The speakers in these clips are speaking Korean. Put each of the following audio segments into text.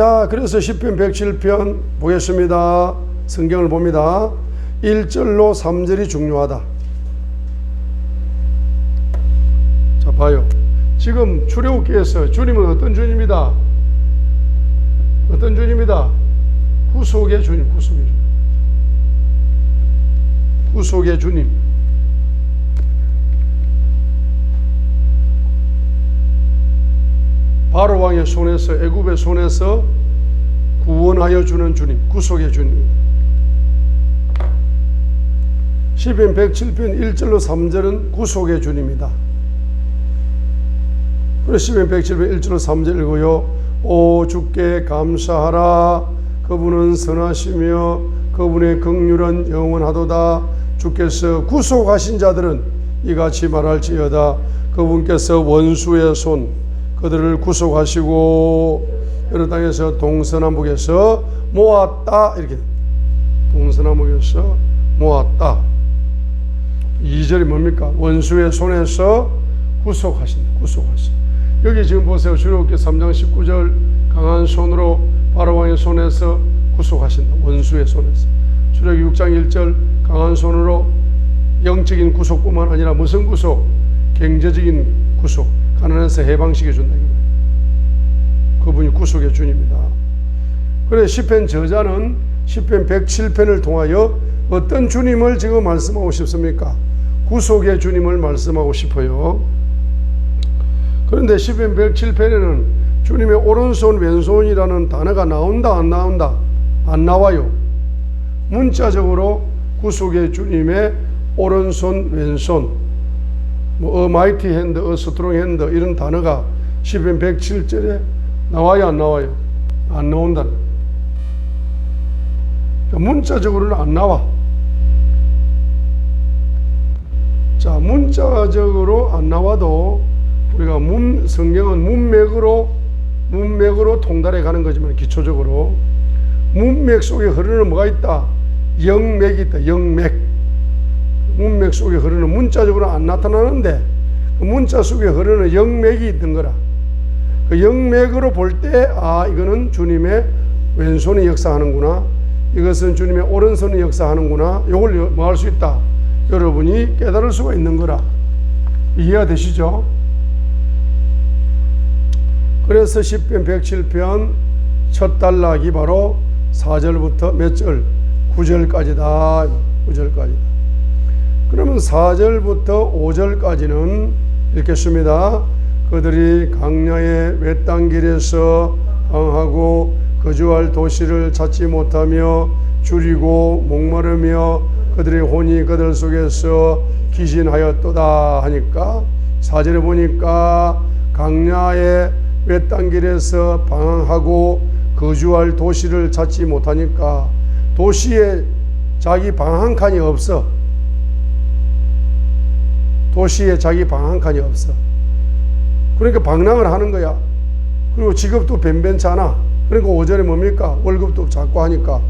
자, 그래서 10편 107편 보겠습니다. 성경을 봅니다. 1절로 3절이 중요하다. 자, 봐요. 지금 출애굽기에서 주님은 어떤 주님이다? 어떤 주님이다? 구속의 주님, 구속의 주님. 구속의 주님. 바로 왕의 손에서 애굽의 손에서 구원하여 주는 주님, 구속의 주님. 시편 107편 1절로 3절은 구속의 주님이다. 그래서 시편 107편 1절로 3절 읽어요. 오 주께 감사하라. 그분은 선하시며 그분의 긍휼은 영원하도다. 주께서 구속하신 자들은 이같이 말할지어다. 그분께서 원수의 손 그들을 구속하시고 여러 땅에서 동서남북에서 모았다 이렇게 동서남북에서 모았다. 2절이 뭡니까? 원수의 손에서 구속하신다. 구속하신다. 여기 지금 보세요. 출애굽기 3장 19절 강한 손으로 바로 왕의 손에서 구속하신다. 원수의 손에서. 출애굽기 6장 1절 강한 손으로 영적인 구속뿐만 아니라 무슨 구속? 경제적인 구속. 가난해서 해방시켜 준다. 그분이 구속의 주님이다. 그래 시편 저자는 시편 107편을 통하여 어떤 주님을 지금 말씀하고 싶습니까? 구속의 주님을 말씀하고 싶어요. 그런데 시편 107편에는 주님의 오른손 왼손이라는 단어가 나온다 안 나온다 안 나와요. 문자적으로 구속의 주님의 오른손 왼손 뭐 어마이티 핸드, 어 스트롱 핸드 이런 단어가 시편 107절에 나와요 안 나와요? 안 나온다. 문자적으로는 안 나와. 자, 문자적으로 안 나와도 우리가 문 성경은 문맥으로 문맥으로 통달해 가는 거지만 기초적으로 문맥 속에 흐르는 뭐가 있다? 영맥이 있다. 영맥. 문맥 속에 흐르는 문자적으로 안 나타나는데 그 문자 속에 흐르는 영맥이 있던 거라. 그 영맥으로 볼 때 아 이거는 주님의 왼손이 역사하는구나. 이것은 주님의 오른손이 역사하는구나. 이걸 뭐 할 수 있다. 여러분이 깨달을 수가 있는 거라. 이해가 되시죠? 그래서 10편 107편 첫 단락이 바로 4절부터 몇 절? 9절까지다. 9절까지다. 그러면 4절부터 5절까지는 읽겠습니다. 그들이 강야의 외딴 길에서 방하고 거주할 도시를 찾지 못하며 줄이고 목마르며 그들의 혼이 그들 속에서 기진하였도다 하니까 4절에 보니까 강야의 외딴 길에서 방황하고 거주할 도시를 찾지 못하니까 도시에 자기 방한 칸이 없어. 도시에 자기 방 한 칸이 없어. 그러니까 방랑을 하는 거야. 그리고 직업도 변변찮아. 그러니까 오전에 뭡니까? 월급도 작고 하니까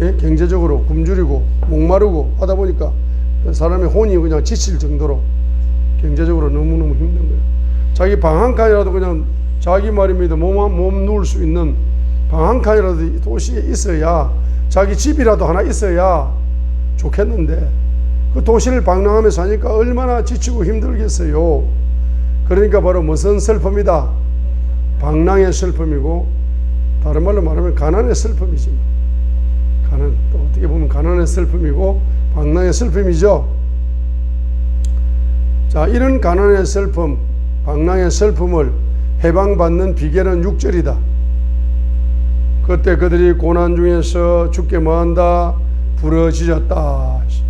예? 경제적으로 굶주리고 목마르고 하다 보니까 사람의 혼이 그냥 지칠 정도로 경제적으로 너무너무 힘든 거야. 자기 방 한 칸이라도 그냥 자기 말입니다. 몸, 몸 누울 수 있는 방 한 칸이라도 도시에 있어야 자기 집이라도 하나 있어야 좋겠는데 그 도시를 방랑하며 사니까 얼마나 지치고 힘들겠어요. 그러니까 바로 무슨 슬픔이다? 방랑의 슬픔이고 다른 말로 말하면 가난의 슬픔이지. 가난 또 어떻게 보면 가난의 슬픔이고 방랑의 슬픔이죠. 자 이런 가난의 슬픔, 방랑의 슬픔을 해방받는 비결은 6절이다. 그때 그들이 고난 중에서 죽게 뭐한다? 부러지졌다.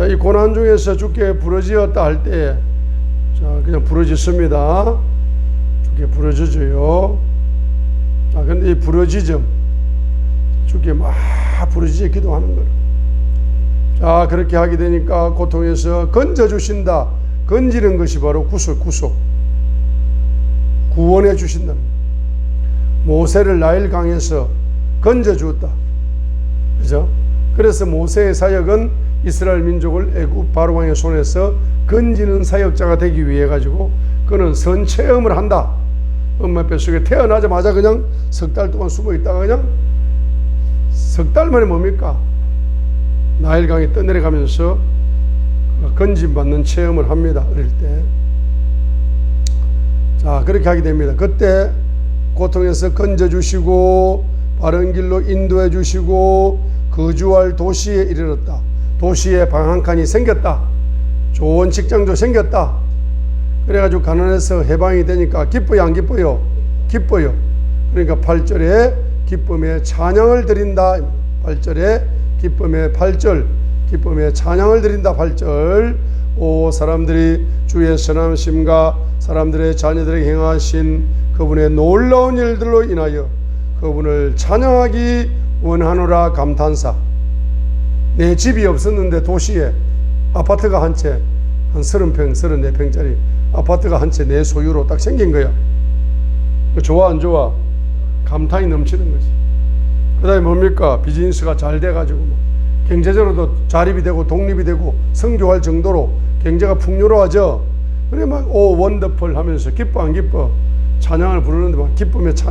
자, 이 고난 중에서 죽게 부러지었다 할 때, 자, 그냥 부러졌습니다. 죽게 부러져져요. 아, 근데 이 부러지점, 죽게 막 부러지게 기도하는 거예요. 자, 그렇게 하게 되니까 고통에서 건져주신다. 건지는 것이 바로 구속, 구속. 구원해 주신다. 모세를 나일 강에서 건져 주었다. 그죠? 그래서 모세의 사역은 이스라엘 민족을 애굽 바로 왕의 손에서 건지는 사역자가 되기 위해 가지고 그는 선 체험을 한다. 엄마 뱃속에 태어나자마자 그냥 석 달 동안 숨어 있다가 그냥 석 달 만에 뭡니까? 나일강에 떠내려가면서 건진받는 체험을 합니다. 어릴 때. 자, 그렇게 하게 됩니다. 그때 고통에서 건져주시고 바른 길로 인도해 주시고 거주할 도시에 이르렀다. 도시에 방 한 칸이 생겼다. 좋은 직장도 생겼다. 그래가지고 가난해서 해방이 되니까 기뻐요, 안 기뻐요? 기뻐요. 그러니까 8절에 기쁨의 찬양을 드린다. 8절에 기쁨의 8절, 기쁨의 찬양을 드린다. 8절. 오 사람들이 주의 선함심과 사람들의 자녀들에게 행하신 그분의 놀라운 일들로 인하여 그분을 찬양하기 원하노라 감탄사. 내 집이 없었는데 도시에 아파트가 한 채, 한 30평, 34평짜리 아파트가 한 채 내 소유로 딱 생긴 거야. 그 좋아, 안 좋아? 감탄이 넘치는 거지. 그 다음에 뭡니까? 비즈니스가 잘 돼가지고, 뭐 경제적으로도 자립이 되고 독립이 되고 성교할 정도로 경제가 풍요로워져. 그래 막, 오, 원더풀 하면서 기뻐, 안 기뻐? 찬양을 부르는데 막 기쁨의 찬양.